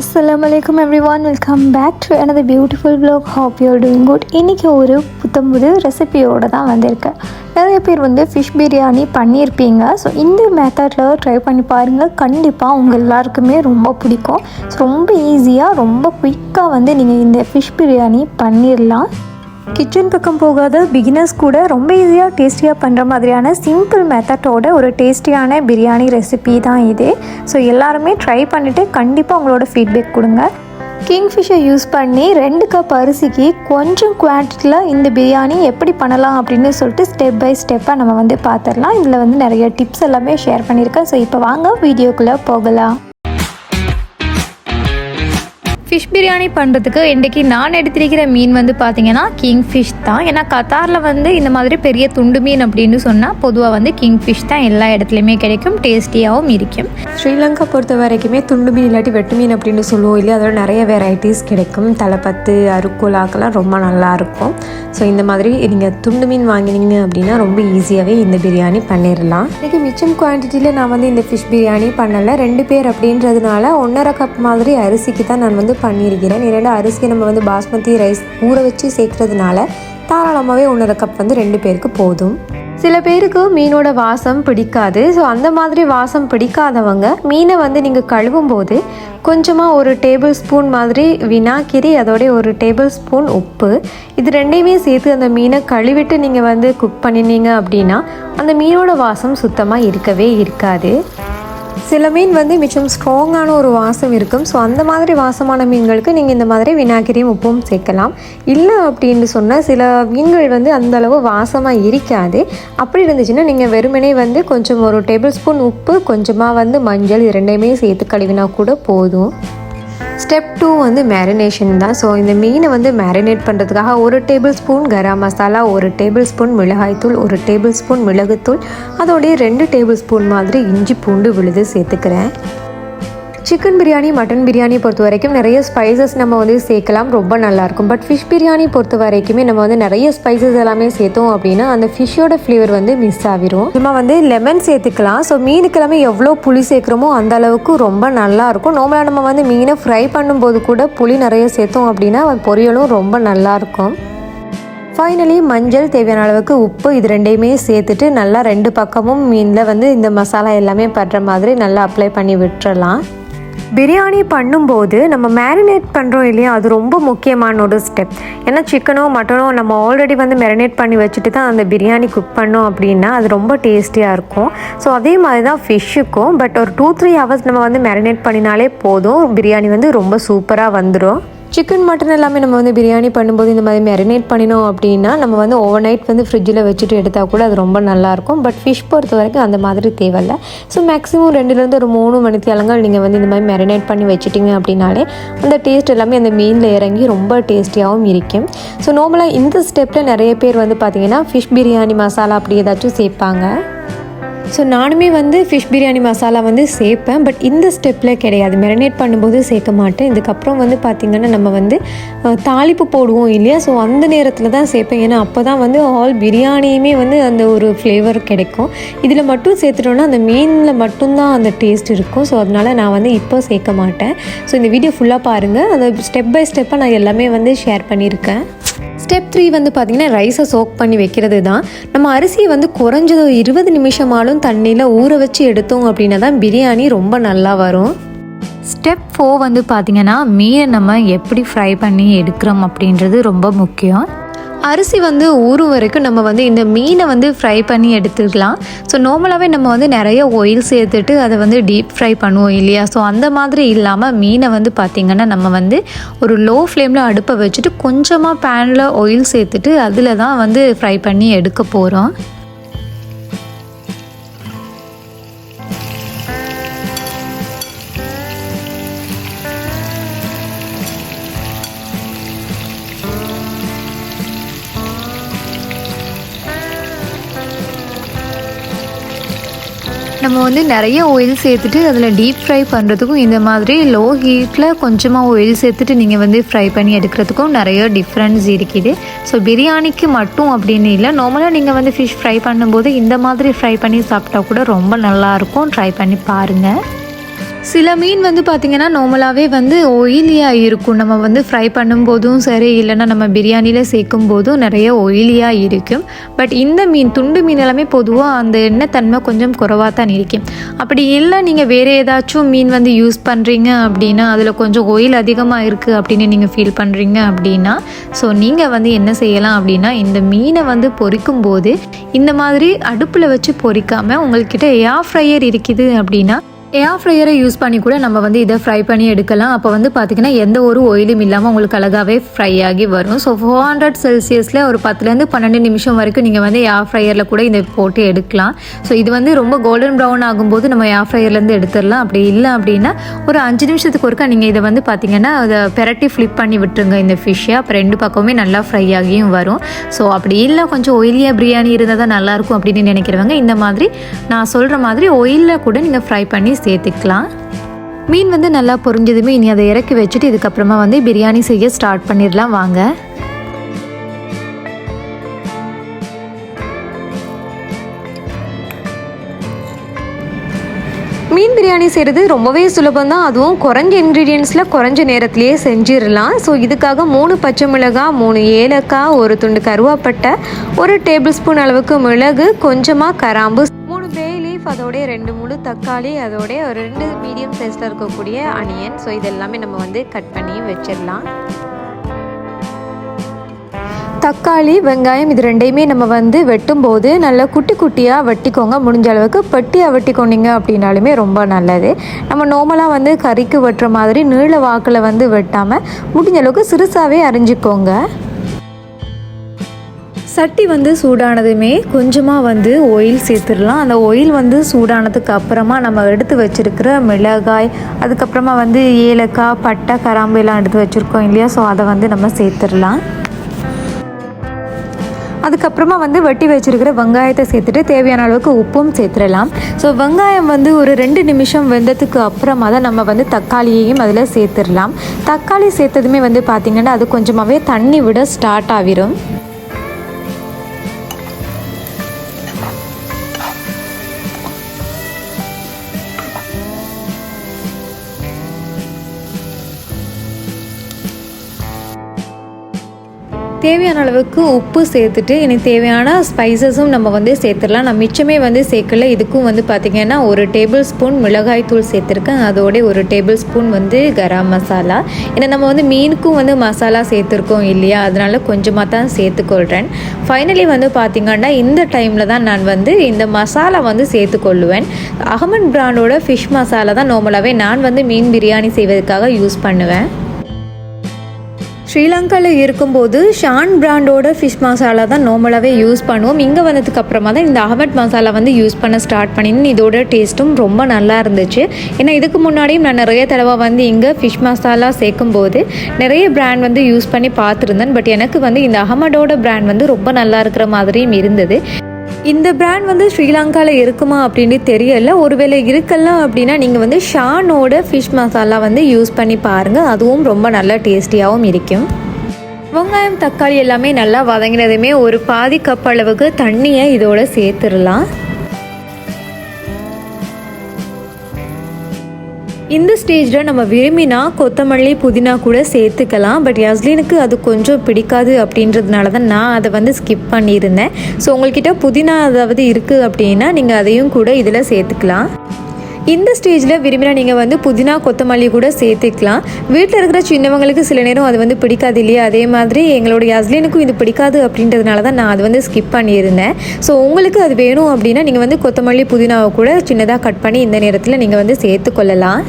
அஸ்லாம் வலைக்கம் everyone welcome back to எனது beautiful blog hope you're doing good இன்றைக்கி ஒரு புத்தம் புது ரெசிபியோடு தான் வந்திருக்கேன் நிறைய பேர் வந்து ஃபிஷ் பிரியாணி பண்ணியிருப்பீங்க. ஸோ இந்த மெத்தடில் ட்ரை பண்ணி பாருங்கள். கண்டிப்பாக உங்கள் எல்லாருக்குமே ரொம்ப பிடிக்கும். ஸோ ரொம்ப ஈஸியாக ரொம்ப குயிக்காக வந்து நீங்கள் இந்த ஃபிஷ் பிரியாணி பண்ணிடலாம். கிச்சன் பக்கம் போகாத பிகினர்ஸ் கூட ரொம்ப ஈஸியாக டேஸ்டியாக பண்ணுற மாதிரியான சிம்பிள் மெத்தடோட ஒரு டேஸ்டியான பிரியாணி ரெசிபி தான் இது. ஸோ எல்லாருமே ட்ரை பண்ணிவிட்டு கண்டிப்பாக உங்களோட ஃபீட்பேக் கொடுங்க. கிங்ஃபிஷை யூஸ் பண்ணி ரெண்டு கப் அரிசிக்கு கொஞ்சம் குவான்டிட்டியில் இந்த பிரியாணி எப்படி பண்ணலாம் அப்படின்னு சொல்லிட்டு ஸ்டெப் பை ஸ்டெப்பாக நம்ம வந்து பார்த்துடலாம் இதில் வந்து நிறைய டிப்ஸ் எல்லாமே ஷேர் பண்ணியிருக்கேன். ஸோ இப்போ வாங்க வீடியோக்குள்ளே போகலாம். ஃபிஷ் பிரியாணி பண்ணுறதுக்கு இன்றைக்கி நான் எடுத்திருக்கிற மீன் வந்து பார்த்தீங்கன்னா கிங் ஃபிஷ் தான். ஏன்னா கத்தாரில் வந்து இந்த மாதிரி பெரிய துண்டு மீன் அப்படின்னு சொன்னால் பொதுவாக வந்து கிங் ஃபிஷ் தான் எல்லா இடத்துலையுமே கிடைக்கும் டேஸ்டியாகவும் இருக்கும். ஸ்ரீலங்கா பொறுத்த வரைக்குமே துண்டு மீன் இல்லாட்டி வெட்டு மீன் அப்படின்னு சொல்லுவோம் இல்லையா? அதோட நிறைய வெரைட்டிஸ் கிடைக்கும். தலைப்பத்து அருக்குலாக்கெல்லாம் ரொம்ப நல்லா இருக்கும். ஸோ இந்த மாதிரி நீங்கள் துண்டு மீன் வாங்கினீங்க அப்படின்னா ரொம்ப ஈஸியாகவே இந்த பிரியாணி பண்ணிடலாம் இன்றைக்கி மிச்சம் குவான்டிட்டியில் நான் வந்து இந்த ஃபிஷ் பிரியாணி பண்ணலை. ரெண்டு பேர் அப்படின்றதுனால ஒன்றரை கப் மாதிரி அரிசிக்கு தான் நான் வந்து பண்ணியிருக்கிறேன். இரண்டு அரிசியை நம்ம வந்து பாஸ்மதி ரைஸ் ஊற வச்சு சேர்க்கறதுனால தாராளமாகவே ஒன்றரை கப் வந்து ரெண்டு பேருக்கு போதும். சில பேருக்கு மீனோட வாசம் பிடிக்காது. ஸோ அந்த மாதிரி வாசம் பிடிக்காதவங்க மீனை வந்து நீங்கள் கழுவும் போது கொஞ்சமாக ஒரு டேபிள் ஸ்பூன் மாதிரி வினாக்கிரி அதோடைய ஒரு டேபிள் ஸ்பூன் உப்பு. இது ரெண்டையுமே சேர்த்து அந்த மீனை கழுவிட்டு நீங்கள் வந்து குக் பண்ணினீங்க அப்படின்னா அந்த மீனோட வாசம் சுத்தமாக இருக்கவே இருக்காது. சில மீன் வந்து மிச்சம் ஸ்ட்ராங்கான ஒரு வாசம் இருக்கும். ஸோ அந்த மாதிரி வாசமான மீன்களுக்கு நீங்கள் இந்த மாதிரி வினாகிரியும் உப்பும் சேர்க்கலாம். இல்லை அப்படின்னு சொன்னால் சில மீன்கள் வந்து அந்தளவு வாசமாக இருக்காது. அப்படி இருந்துச்சுன்னா நீங்கள் வெறுமனே வந்து கொஞ்சம் ஒரு டேபிள் ஸ்பூன் உப்பு கொஞ்சமாக வந்து மஞ்சள் இரண்டையுமே சேர்த்து கழுவினா கூட போதும். ஸ்டெப் டூ வந்து மேரினேஷன் தான். ஸோ இந்த மீனை வந்து மேரினேட் பண்ணுறதுக்காக ஒரு டேபிள் ஸ்பூன் கரம் மசாலா ஒரு டேபிள் ஸ்பூன் மிளகாய்த்தூள் ஒரு டேபிள் ஸ்பூன் மிளகுத்தூள் அதோடைய ரெண்டு டேபிள் ஸ்பூன் மாதிரி இஞ்சி பூண்டு விழுது சேர்த்துக்கிறேன். சிக்கன் பிரியாணி மட்டன் பிரியாணி பொறுத்த வரைக்கும் நிறைய ஸ்பைசஸ் நம்ம வந்து சேர்க்கலாம். ரொம்ப நல்லாயிருக்கும். பட் ஃபிஷ் பிரியாணி பொறுத்த வரைக்குமே நம்ம வந்து நிறைய ஸ்பைசஸ் எல்லாமே சேர்த்தோம் அப்படின்னா அந்த ஃபிஷ்ஷோட ஃப்ளேவர் வந்து மிஸ் ஆகிரும். நம்ம வந்து லெமன் சேர்த்துக்கலாம். ஸோ மீனுக்கு எல்லாமே எவ்வளோ புளி சேர்க்குறோமோ அந்த அளவுக்கு ரொம்ப நல்லாயிருக்கும். நார்மலாக நம்ம வந்து மீனை ஃப்ரை பண்ணும்போது கூட புளி நிறைய சேர்த்தோம் அப்படின்னா பொரியலும் ரொம்ப நல்லாயிருக்கும். ஃபைனலி மஞ்சள் தேவையான அளவுக்கு உப்பு இது ரெண்டையுமே சேர்த்துட்டு நல்லா ரெண்டு பக்கமும் மீனில் வந்து இந்த மசாலா எல்லாமே படுற மாதிரி நல்லா அப்ளை பண்ணி விட்டுறலாம். பிரியாணி பண்ணும்போது நம்ம மேரினேட் பண்ணுறோம் இல்லையா? அது ரொம்ப முக்கியமான ஒரு ஸ்டெப் ஏன்னா சிக்கனோ மட்டனோ நம்ம ஆல்ரெடி வந்து மேரினேட் பண்ணி வச்சுட்டு தான் அந்த பிரியாணி குக் பண்ணோம் அப்படின்னா அது ரொம்ப டேஸ்டியாக இருக்கும். ஸோ அதே மாதிரி தான் ஃபிஷ்ஷுக்கும் பட் ஒரு டூ த்ரீ ஹவர்ஸ் நம்ம வந்து மேரினேட் பண்ணினாலே போதும். பிரியாணி வந்து ரொம்ப சூப்பராக வந்துடும் சிக்கன் மட்டன் எல்லாமே நம்ம வந்து பிரியாணி பண்ணும்போது இந்த மாதிரி மேரினேட் பண்ணினோம் அப்படின்னா நம்ம வந்து ஓவர் நைட் வந்து ஃப்ரிட்ஜில் வச்சுட்டு எடுத்தால் கூட அது ரொம்ப நல்லாயிருக்கும் பட் ஃபிஷ் பொறுத்த வரைக்கும் அந்த மாதிரி தேவையில்ல. ஸோ மேக்ஸிமம் ரெண்டுலேருந்து ஒரு மூணு மணித்தியாலங்கள் நீங்கள் வந்து இந்த மாதிரி மேரினேட் பண்ணி வச்சுட்டிங்க அப்படின்னாலே அந்த டேஸ்ட் எல்லாமே அந்த மீனில் இறங்கி ரொம்ப டேஸ்டியாகவும் இருக்கும். ஸோ நார்மலாக இந்த ஸ்டெப்பில் நிறைய பேர் வந்து பார்த்திங்கன்னா ஃபிஷ் பிரியாணி மசாலா அப்படி ஏதாச்சும் சேர்ப்பாங்க. ஸோ நானுமே வந்து ஃபிஷ் பிரியாணி மசாலா வந்து சேர்ப்பேன் பட் இந்த ஸ்டெப்பில் கிடையாது. மெரினேட் பண்ணும்போது சேர்க்க மாட்டேன். இதுக்கப்புறம் வந்து பார்த்திங்கன்னா நம்ம வந்து தாளிப்பு போடுவோம் இல்லையா? ஸோ அந்த நேரத்தில் தான் சேர்ப்பேன். ஏன்னா அப்போ தான் வந்து ஆல் பிரியாணியுமே வந்து அந்த ஒரு ஃப்ளேவர் கிடைக்கும். இதில் மட்டும் சேர்த்துட்டோன்னா அந்த மீனில் மட்டும்தான் அந்த டேஸ்ட் இருக்கும். ஸோ அதனால் நான் வந்து இப்போ சேர்க்க மாட்டேன். ஸோ இந்த வீடியோ ஃபுல்லாக பாருங்கள் அந்த ஸ்டெப் பை ஸ்டெப்பாக நான் எல்லாமே வந்து ஷேர் பண்ணியிருக்கேன். ஸ்டெப் த்ரீ வந்து பார்த்திங்கன்னா ரைஸை சோக் பண்ணி வைக்கிறது தான் நம்ம அரிசியை வந்து குறைஞ்சது இருபது நிமிஷமாலும் தண்ணியில் ஊற வச்சு எடுத்தோம் அப்படின்னா தான் பிரியாணி ரொம்ப நல்லா வரும். ஸ்டெப் ஃபோர் வந்து பார்த்திங்கன்னா மீனை நம்ம எப்படி ஃப்ரை பண்ணி எடுக்கிறோம் அப்படின்றது ரொம்ப முக்கியம். அரிசி வந்து ஊறும் வரைக்கும் நம்ம வந்து இந்த மீனை வந்து ஃப்ரை பண்ணி எடுத்துக்கலாம். ஸோ நார்மலாகவே நம்ம வந்து நிறைய ஒயில் சேர்த்துட்டு அதை வந்து டீப் ஃப்ரை பண்ணுவோம் இல்லையா? ஸோ அந்த மாதிரி இல்லாமல் மீனை வந்து பார்த்திங்கன்னா நம்ம வந்து ஒரு லோ ஃப்ளேமில் அடுப்பை வச்சுட்டு கொஞ்சமாக பேனில் ஒயில் சேர்த்துட்டு அதில் தான் வந்து ஃப்ரை பண்ணி எடுக்க போகிறோம் நம்ம வந்து நிறைய ஆயில் சேர்த்துட்டு அதில் டீப் ஃப்ரை பண்ணுறதுக்கும் இந்த மாதிரி லோ ஹீட்டில் கொஞ்சமாக ஆயில் சேர்த்துட்டு நீங்கள் வந்து ஃப்ரை பண்ணி எடுக்கிறதுக்கும் நிறைய டிஃப்ரென்ஸ் இருக்குது. ஸோ பிரியாணிக்கு மட்டும் அப்படின்னு இல்லை. நார்மலாக நீங்கள் வந்து ஃபிஷ் ஃப்ரை பண்ணும்போது இந்த மாதிரி ஃப்ரை பண்ணி சாப்பிட்டா கூட ரொம்ப நல்லாயிருக்கும் ட்ரை பண்ணி பாருங்கள் சில மீன் வந்து பார்த்திங்கன்னா நார்மலாகவே வந்து ஒயிலியாக இருக்கும் நம்ம வந்து ஃப்ரை பண்ணும்போதும் சரி இல்லைன்னா நம்ம பிரியாணியில் சேர்க்கும் போதும் நிறைய ஒயிலியாக இருக்கும் பட் இந்த மீன் துண்டு மீன் எல்லாமே பொதுவாக அந்த எண்ணெய் தன்மை கொஞ்சம் குறைவாக தான் இருக்கும். அப்படி இல்லை நீங்கள் வேறு ஏதாச்சும் மீன் வந்து யூஸ் பண்ணுறீங்க அப்படின்னா அதில் கொஞ்சம் ஒயில் அதிகமாக இருக்குது அப்படின்னு நீங்கள் ஃபீல் பண்ணுறீங்க அப்படின்னா ஸோ நீங்கள் வந்து என்ன செய்யலாம் அப்படின்னா இந்த மீனை வந்து பொறிக்கும் போது இந்த மாதிரி அடுப்பில் வச்சு பொறிக்காமல் உங்கள்கிட்ட ஏர் ஃப்ரையர் இருக்குது அப்படின்னா ஏர் ஃப்ரையரை யூஸ் பண்ணி கூட நம்ம வந்து இதை ஃப்ரை பண்ணி எடுக்கலாம். அப்போ வந்து பார்த்திங்கன்னா எந்த ஒரு ஒயிலும் இல்லாமல் உங்களுக்கு அழகாகவே ஃப்ரை ஆகி வரும். ஸோ ஃபோர் ஹண்ட்ரட் செல்சியஸில் ஒரு பத்துலேருந்து பன்னெண்டு நிமிஷம் வரைக்கும் நீங்கள் வந்து ஏர் ஃப்ரையரில் கூட இதை போட்டு எடுக்கலாம். ஸோ இது வந்து ரொம்ப கோல்டன் ப்ரௌன் ஆகும்போது நம்ம ஏர் ஃப்ரையர்லேருந்து எடுத்துடலாம். அப்படி இல்லை அப்படின்னா ஒரு அஞ்சு நிமிஷத்துக்கு ஒருக்கா நீங்கள் இதை வந்து பார்த்திங்கன்னா அதை பெரட்டி ஃப்ளிப் பண்ணி விட்டுருங்க இந்த ஃபிஷ்ஷை அப்போ ரெண்டு பக்கமுமே நல்லா ஃப்ரை ஆகியும் வரும். ஸோ அப்படி இல்லை கொஞ்சம் ஒயிலியாக பிரியாணி இருந்தால் தான் நல்லாயிருக்கும் அப்படின்னு நினைக்கிறவங்க இந்த மாதிரி நான் சொல்கிற மாதிரி ஒயிலில் கூட நீங்கள் ஃப்ரை பண்ணி சேர்த்துக்கலாம். மீன் வந்து நல்லா பொரிஞ்சதுமே இனி அதை இறக்கி வச்சுட்டு இதுக்கப்புறமா வந்து பிரியாணி செய்ய ஸ்டார்ட் பண்ணிடலாம். வாங்க. மீன் பிரியாணி செய்கிறது ரொம்பவே சுலபம் தான். அதுவும் குறைஞ்ச இன்க்ரீடியன்ஸில் குறைஞ்ச நேரத்திலேயே செஞ்சிடலாம். ஸோ இதுக்காக மூணு பச்சை மிளகாய் மூணு ஏலக்காய் ஒரு துண்டு கருவாப்பட்டை ஒரு டேபிள் ஸ்பூன் அளவுக்கு மிளகு கொஞ்சமாக கராம்பு பீஃப் அதோடைய ரெண்டு முழு தக்காளி அதோடைய ஒரு ரெண்டு மீடியம் சைஸில் இருக்கக்கூடிய அனியன் ஸோ இதெல்லாமே நம்ம வந்து கட் பண்ணி வச்சிடலாம். தக்காளி வெங்காயம் இது ரெண்டையுமே நம்ம வந்து வெட்டும்போது நல்லா குட்டி குட்டியாக வெட்டிக்கோங்க. முடிஞ்ச அளவுக்கு பெட்டியாக வெட்டிக்கொண்டீங்க அப்படின்னாலுமே ரொம்ப நல்லது. நம்ம நார்மலாக வந்து கறிக்கு வெட்டுற மாதிரி நீள வாக்கில் வந்து வெட்டாமல் முடிஞ்ச அளவுக்கு சிறுசாகவே அரிஞ்சிக்கோங்க. சட்டி வந்து சூடானதுமே கொஞ்சமாக வந்து ஒயில் சேர்த்துடலாம். அந்த ஒயில் வந்து சூடானதுக்கு அப்புறமா நம்ம எடுத்து வச்சிருக்கிற மிளகாய் அதுக்கப்புறமா வந்து ஏலக்காய் பட்டை கராம்பு எல்லாம் எடுத்து வச்சுருக்கோம் இல்லையா? ஸோ அதை வந்து நம்ம சேர்த்துடலாம். அதுக்கப்புறமா வந்து வெட்டி வச்சிருக்கிற வெங்காயத்தை சேர்த்துட்டு தேவையான அளவுக்கு உப்பும் சேர்த்துடலாம். ஸோ வெங்காயம் வந்து ஒரு ரெண்டு நிமிஷம் வெந்ததுக்கு அப்புறமா தான் நம்ம வந்து தக்காளியையும் அதில் சேர்த்துடலாம். தக்காளி சேர்த்ததுமே வந்து பார்த்திங்கன்னா அது கொஞ்சமாகவே தண்ணி விட ஸ்டார்ட் ஆகிரும். தேவையான அளவுக்கு உப்பு சேர்த்துட்டு எனக்கு தேவையான ஸ்பைசஸும் நம்ம வந்து சேர்த்துடலாம். நான் மிச்சமே வந்து சேர்க்கல. இதுக்கும் வந்து பார்த்திங்கன்னா ஒரு டேபிள் ஸ்பூன் மிளகாய் தூள் சேர்த்துருக்கேன். அதோட ஒரு டேபிள் ஸ்பூன் வந்து கரம் மசாலா. ஏன்னா நம்ம வந்து மீனுக்கும் வந்து மசாலா சேர்த்துருக்கோம் இல்லையா? அதனால கொஞ்சமாக தான் சேர்த்துக்கொள்கிறேன் ஃபைனலி வந்து பார்த்திங்கன்னா இந்த டைமில் தான் நான் வந்து இந்த மசாலா வந்து சேர்த்துக்கொள்ளுவேன். அகமன் பிராண்டோட ஃபிஷ் மசாலா தான் நார்மலாகவே நான் வந்து மீன் பிரியாணி செய்வதற்காக யூஸ் பண்ணுவேன். ஸ்ரீலங்காவில் இருக்கும்போது ஷான் பிராண்டோட ஃபிஷ் மசாலா தான் நார்மலாகவே யூஸ் பண்ணுவோம். இங்கே வந்ததுக்கு அப்புறமா தான் இந்த அகமட் மசாலா வந்து யூஸ் பண்ண ஸ்டார்ட் பண்ணின்னு. இதோட டேஸ்ட்டும் ரொம்ப நல்லா இருந்துச்சு. ஏன்னா இதுக்கு முன்னாடியும் நான் நிறைய தடவை வந்து இங்கே ஃபிஷ் மசாலா சேர்க்கும்போது நிறைய பிராண்ட் வந்து யூஸ் பண்ணி பார்த்துருந்தேன். பட் எனக்கு வந்து இந்த அகமடோட பிராண்ட் வந்து ரொம்ப நல்லா இருக்கிற மாதிரியும் இருந்தது. இந்த பிராண்ட் வந்து ஸ்ரீலங்காவில் இருக்குமா அப்படின்னு தெரியல. ஒருவேளை இருக்கலாம் அப்படின்னா நீங்கள் வந்து ஷானோட ஃபிஷ் மசாலா வந்து யூஸ் பண்ணி பாருங்கள் அதுவும் ரொம்ப நல்லா டேஸ்டியாகவும் இருக்கும். வெங்காயம் தக்காளி எல்லாமே நல்லா வதங்கினதுமே ஒரு பாதி கப் அளவுக்கு தண்ணியை இதோட சேர்த்துடலாம். இந்த ஸ்டேஜில் நம்ம விரும்பினா கொத்தமல்லி புதினா கூட சேர்த்துக்கலாம். பட் யஸ்லினுக்கு அது கொஞ்சம் பிடிக்காது அப்படின்றதுனால தான் நான் அதை வந்து ஸ்கிப் பண்ணியிருந்தேன். ஸோ உங்கள்கிட்ட புதினா அதாவது இருக்குது அப்படின்னா நீங்கள் அதையும் கூட இதில் சேர்த்துக்கலாம். இந்த ஸ்டேஜில் விரும்பினா நீங்கள் வந்து புதினா கொத்தமல்லி கூட சேர்த்துக்கலாம். வீட்டில் இருக்கிற சின்னவங்களுக்கு சில நேரம் அது வந்து பிடிக்காது இல்லையா? அதே மாதிரி எங்களுடைய ஹஸ்பண்டுக்கும் இது பிடிக்காது அப்படின்றதுனால தான் நான் அது வந்து ஸ்கிப் பண்ணியிருந்தேன். ஸோ உங்களுக்கு அது வேணும் அப்படின்னா நீங்கள் வந்து கொத்தமல்லி புதினாவை கூட சின்னதாக கட் பண்ணி இந்த நேரத்தில் நீங்கள் வந்து சேர்த்துக்கொள்ளலாம்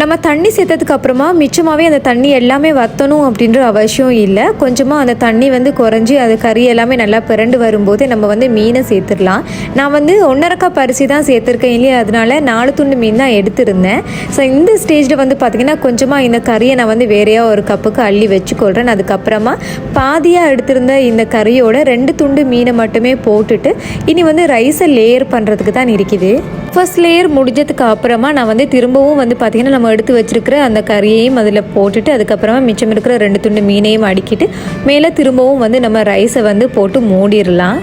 நம்ம தண்ணி சேர்த்ததுக்கு அப்புறமா மிச்சமாகவே அந்த தண்ணி எல்லாமே வற்றணும் அப்படின்ற அவசியம் இல்லை. கொஞ்சமாக அந்த தண்ணி வந்து குறைஞ்சி அது கறி எல்லாமே நல்லா பிறண்டு வரும்போது நம்ம வந்து மீனை சேர்த்துடலாம். நான் வந்து ஒன்றரை கப் அரிசி தான் சேர்த்துருக்கேன் இல்லையா? அதனால நாலு துண்டு மீன் தான் எடுத்திருந்தேன். ஸோ இந்த ஸ்டேஜில் வந்து பார்த்திங்கன்னா கொஞ்சமாக இந்த கறியை நான் வந்து வேறையாக ஒரு கப்புக்கு அள்ளி வச்சுக்கொள்கிறேன் அதுக்கப்புறமா பாதியாக எடுத்திருந்த இந்த கறியோட ரெண்டு துண்டு மீனை மட்டுமே போட்டுட்டு இனி வந்து ரைஸை லேயர் பண்ணுறதுக்கு தான் இருக்குது. ஃபர்ஸ்ட் லேயர் முடிஞ்சதுக்கு அப்புறமா நான் வந்து திரும்பவும் வந்து பார்த்திங்கன்னா நம்ம எடுத்து வச்சுருக்கிற அந்த கறியையும் அதில் போட்டுட்டு அதுக்கப்புறமா மிச்சம் இருக்கிற ரெண்டு துண்டு மீனையும் அடுக்கிட்டு மேலே திரும்பவும் வந்து நம்ம ரைஸை வந்து போட்டு மூடிடலாம்.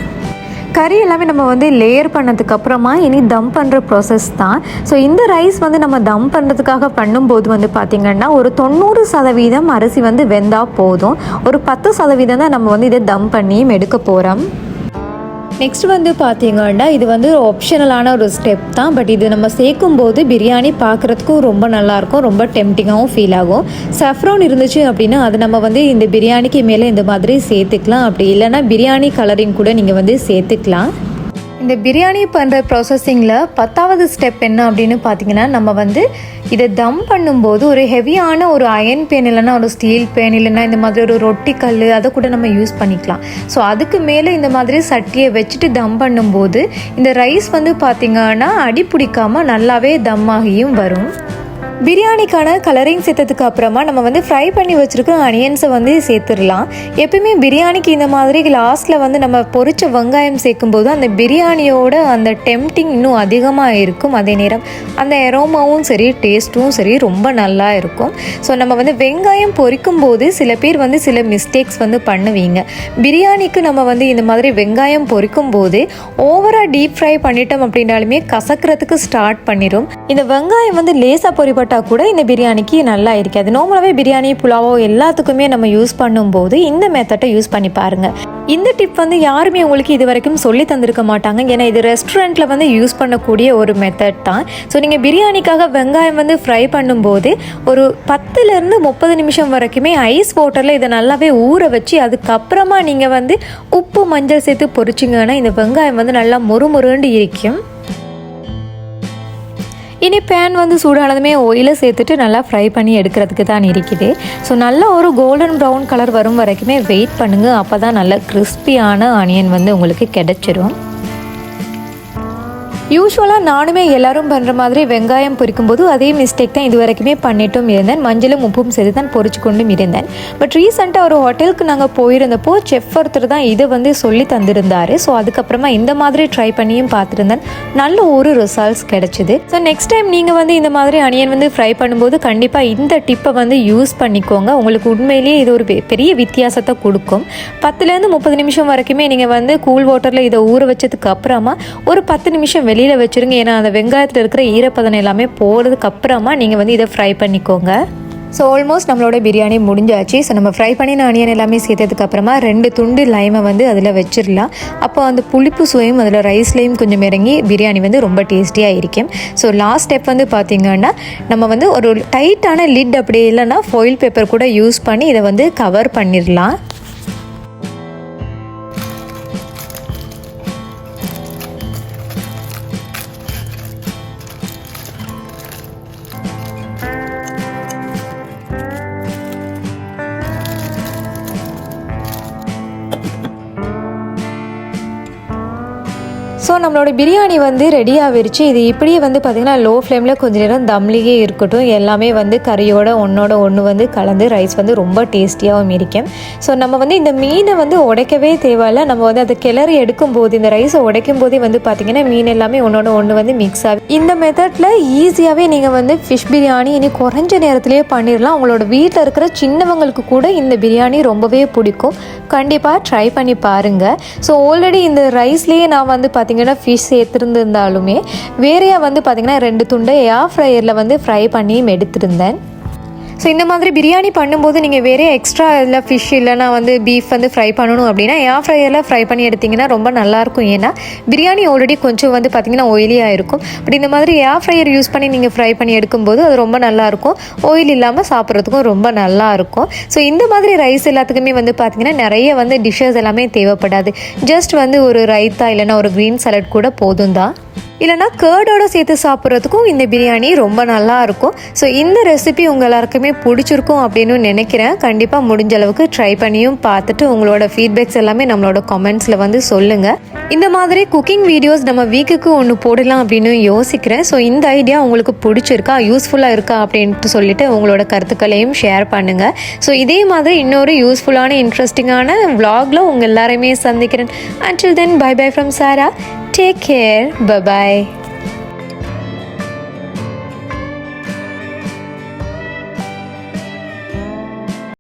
கறி எல்லாமே நம்ம வந்து லேயர் பண்ணதுக்கப்புறமா இனி தம் பண்ணுற ப்ராசஸ் தான். ஸோ இந்த ரைஸ் வந்து நம்ம தம் பண்ணுறதுக்காக பண்ணும்போது வந்து பார்த்திங்கன்னா ஒரு தொண்ணூறு சதவீதம் அரிசி வந்து வெந்தால் போதும். ஒரு பத்து சதவீதம் தான் நம்ம வந்து இதை தம் பண்ணியும் எடுக்க போகிறோம் நெக்ஸ்ட் வந்து பார்த்தீங்கன்னா இது வந்து ஆப்ஷனலான ஒரு ஸ்டெப் தான். பட் இது நம்ம சேர்க்கும் போது பிரியாணி பார்க்குறதுக்கும் ரொம்ப நல்லாயிருக்கும். ரொம்ப டெம்டிங்காகவும் ஃபீல் ஆகும். சஃப்ரான் இருந்துச்சு அப்படின்னா அது நம்ம வந்து இந்த பிரியாணிக்கு மேலே இந்த மாதிரி சேர்த்துக்கலாம். அப்படி இல்லைன்னா பிரியாணி கலரிங் கூட நீங்கள் வந்து சேர்த்துக்கலாம். இந்த பிரியாணி பண்ணுற ப்ராசஸிங்கில் பத்தாவது ஸ்டெப் என்ன அப்படின்னு பார்த்தீங்கன்னா நம்ம வந்து இதை தம் பண்ணும்போது ஒரு ஹெவியான ஒரு அயன் பேன் இல்லைன்னா ஒரு ஸ்டீல் பேன் இல்லைன்னா இந்த மாதிரி ஒரு ரொட்டி கல் அதை கூட நம்ம யூஸ் பண்ணிக்கலாம். ஸோ அதுக்கு மேலே இந்த மாதிரி சட்டியை வச்சுட்டு தம் பண்ணும்போது இந்த ரைஸ் வந்து பார்த்திங்கன்னா அடி பிடிக்காமல் நல்லாவே தம் ஆகியும் வரும். பிரியாணிக்கான கலரிங் சேர்த்ததுக்கு அப்புறமா நம்ம வந்து ஃப்ரை பண்ணி வச்சுருக்க அனியன்ஸை வந்து சேர்த்துடலாம். எப்பயுமே பிரியாணிக்கு இந்த மாதிரி லாஸ்ட்டில் வந்து நம்ம பொரிச்ச வெங்காயம் சேர்க்கும்போது அந்த பிரியாணியோட அந்த டெம்டிங் இன்னும் அதிகமாக இருக்கும். அதே நேரம் அந்த எரோமாவும் சரி டேஸ்ட்டும் சரி ரொம்ப நல்லா இருக்கும். ஸோ நம்ம வந்து வெங்காயம் பொரிக்கும் போது சில பேர் வந்து சில மிஸ்டேக்ஸ் வந்து பண்ணுவீங்க. பிரியாணிக்கு நம்ம வந்து இந்த மாதிரி வெங்காயம் பொரிக்கும் போது ஓவராக டீப் ஃப்ரை பண்ணிட்டோம் அப்படின்னாலுமே கசக்கிறதுக்கு ஸ்டார்ட் பண்ணிடும் இந்த வெங்காயம் வந்து லேசாக பொரிப்பட்டால் கூட இந்த பிரியாணிக்கு நல்லா இருக்காது நார்மலாகவே பிரியாணி புலாவோ எல்லாத்துக்குமே நம்ம யூஸ் பண்ணும்போது இந்த மெத்தட்டை யூஸ் பண்ணி பாருங்கள் இந்த டிப் வந்து யாருமே உங்களுக்கு இது வரைக்கும் சொல்லி தந்திருக்க மாட்டாங்க. ஏன்னா இது ரெஸ்டாரண்ட்டில் வந்து யூஸ் பண்ணக்கூடிய ஒரு மெத்தட் தான். ஸோ நீங்கள் பிரியாணிக்காக வெங்காயம் வந்து ஃப்ரை பண்ணும்போது ஒரு பத்துலேருந்து முப்பது நிமிஷம் வரைக்குமே ஐஸ் வாட்டரில் இதை நல்லாவே ஊற வச்சு அதுக்கப்புறமா நீங்கள் வந்து உப்பு மஞ்சள் சேர்த்து பொரிச்சிங்கன்னா இந்த வெங்காயம் வந்து நல்லா மொறுமொருண்டு இருக்கும். இனி பேன் வந்து சூடானதுமே ஒயிலை சேர்த்துட்டு நல்லா ஃப்ரை பண்ணி எடுக்கிறதுக்கு தான் இருக்குது. ஸோ நல்லா ஒரு கோல்டன் ப்ரௌன் கலர் வரும் வரைக்குமே வெயிட் பண்ணுங்கள் அப்போ தான் நல்ல கிறிஸ்பியான ஆனியன் வந்து உங்களுக்கு கிடச்சிரும். யூஸ்வலாக நானுமே எல்லாரும் பண்ணுற மாதிரி வெங்காயம் பொரிக்கும்போது அதே மிஸ்டேக் தான் இது வரைக்குமே பண்ணிட்டும் இருந்தேன். மஞ்சளும் உப்பும் சேர்த்து தான் பொரிச்சு கொண்டும் இருந்தேன் பட் ரீசெண்டாக ஒரு ஹோட்டலுக்கு நாங்கள் போயிருந்தப்போ செஃப் ஒருத்தர் தான் இதை வந்து சொல்லி தந்திருந்தார். ஸோ அதுக்கப்புறமா இந்த மாதிரி ட்ரை பண்ணியும் பார்த்துருந்தேன். நல்ல ஒரு ரிசல்ட்ஸ் கிடைச்சிது. ஸோ நெக்ஸ்ட் டைம் நீங்கள் வந்து இந்த மாதிரி அனியன் வந்து ஃப்ரை பண்ணும்போது கண்டிப்பாக இந்த டிப்பை வந்து யூஸ் பண்ணிக்கோங்க. உங்களுக்கு உண்மையிலேயே இது ஒரு பெ- பெரிய வித்தியாசத்தை கொடுக்கும். பத்துலேருந்து முப்பது நிமிஷம் வரைக்குமே நீங்கள் வந்து கூல் வாட்டரில் இதை ஊற வச்சதுக்கு அப்புறமா ஒரு பத்து நிமிஷம் வெளியில் வச்சுருங்க. ஏன்னா அந்த வெங்காயத்தில் இருக்கிற ஈரப்பதம் எல்லாமே போகிறதுக்கு அப்புறமா நீங்கள் வந்து இதை ஃப்ரை பண்ணிக்கோங்க. ஸோ ஆல்மோஸ்ட் நம்மளோட பிரியாணி முடிஞ்சாச்சு. ஸோ நம்ம ஃப்ரை பண்ணின ஆனியன் எல்லாமே சேர்த்ததுக்கு அப்புறமா ரெண்டு துண்டு லைமை வந்து அதில் வச்சிடலாம். அப்போ அந்த புளிப்பு சுவையும் அதில் ரைஸ்லேயும் கொஞ்சம் இறங்கி பிரியாணி வந்து ரொம்ப டேஸ்டியாக இருக்கும். ஸோ லாஸ்ட் ஸ்டெப் வந்து பார்த்திங்கன்னா நம்ம வந்து ஒரு டைட்டான லிட் அப்படி இல்லைன்னா ஃபாயில் பேப்பர் கூட யூஸ் பண்ணி இதை வந்து கவர் பண்ணிடலாம். ஸோ நம்மளோட பிரியாணி வந்து ரெடி ஆகிருச்சு. இது இப்படியே வந்து பார்த்திங்கன்னா லோ ஃப்ளேமில் கொஞ்சம் நேரம் தம்லியே இருக்கட்டும். எல்லாமே வந்து கறியோட ஒன்றோட ஒன்று வந்து கலந்து ரைஸ் வந்து ரொம்ப டேஸ்டியாகவும் இருக்கும். ஸோ நம்ம வந்து இந்த மீனை வந்து உடைக்கவே தேவையில்ல. நம்ம வந்து அதை கிளறி எடுக்கும் போது இந்த ரைஸை உடைக்கும் போதே வந்து பார்த்திங்கன்னா மீன் எல்லாமே ஒன்றோட ஒன்று வந்து மிக்ஸ் ஆகும் இந்த மெத்தடில் ஈஸியாகவே நீங்கள் வந்து ஃபிஷ் பிரியாணி இனி குறைஞ்ச நேரத்துலேயே பண்ணிடலாம். உங்களோட வீட்டில் இருக்கிற சின்னவங்களுக்கு கூட இந்த பிரியாணி ரொம்பவே பிடிக்கும். கண்டிப்பாக ட்ரை பண்ணி பாருங்கள் ஸோ ஆல்ரெடி இந்த ரைஸ்லேயே நான் வந்து பார்த்திங்கன்னா ஃபிஷ் சேர்த்துருந்துருந்தாலுமே வேறையாக வந்து பார்த்திங்கன்னா ரெண்டு துண்டை ஏர் ஃப்ரையரில் வந்து ஃப்ரை பண்ணியும் எடுத்திருந்தேன். ஸோ இந்த மாதிரி பிரியாணி பண்ணும்போது நீங்கள் வேறே எக்ஸ்ட்ரா இதில் ஃபிஷ் இல்லைனா வந்து பீஃப் வந்து ஃப்ரை பண்ணணும் அப்படின்னா ஏர் ஃப்ரையரில் ஃப்ரை பண்ணி எடுத்திங்கன்னா ரொம்ப நல்லாயிருக்கும் ஏன்னா பிரியாணி ஆல்ரெடி கொஞ்சம் வந்து பார்த்திங்கன்னா ஒயிலியாக இருக்கும். பட் இந்த மாதிரி ஏர் ஃப்ரையர் யூஸ் பண்ணி நீங்கள் ஃப்ரை பண்ணி எடுக்கும்போது அது ரொம்ப நல்லாயிருக்கும் ஆயில் இல்லாமல் சாப்பிட்றதுக்கும் ரொம்ப நல்லாயிருக்கும் ஸோ இந்த மாதிரி ரைஸ் எல்லாத்துக்குமே வந்து பார்த்திங்கன்னா நிறைய வந்து டிஷ்ஷஸ் எல்லாமே தேவைப்படாது. ஜஸ்ட் வந்து ஒரு ரைத்தா இல்லைன்னா ஒரு க்ரீன் சலட் கூட போதும் தான் இல்லைனா கேர்டோடு சேர்த்து சாப்பிட்றதுக்கும் இந்த பிரியாணி ரொம்ப நல்லா இருக்கும். ஸோ இந்த ரெசிபி உங்கள் எல்லாருக்குமே பிடிச்சிருக்கும் அப்படின்னு நினைக்கிறேன். கண்டிப்பாக முடிஞ்ச அளவுக்கு ட்ரை பண்ணியும் பார்த்துட்டு உங்களோட ஃபீட்பேக்ஸ் எல்லாமே நம்மளோட கமெண்ட்ஸில் வந்து சொல்லுங்கள் இந்த மாதிரி குக்கிங் வீடியோஸ் நம்ம வீக்குக்கு ஒன்று போடலாம் அப்படின்னு யோசிக்கிறேன். ஸோ இந்த ஐடியா உங்களுக்கு பிடிச்சிருக்கா யூஸ்ஃபுல்லாக இருக்கா அப்படின்ட்டு சொல்லிட்டு உங்களோட கருத்துக்களையும் ஷேர் பண்ணுங்கள் ஸோ இதே மாதிரி இன்னொரு யூஸ்ஃபுல்லான இன்ட்ரெஸ்டிங்கான vlogல உங்கள் எல்லாரையுமே சந்திக்கிறேன். Until then bye bye from Sara take care bye bye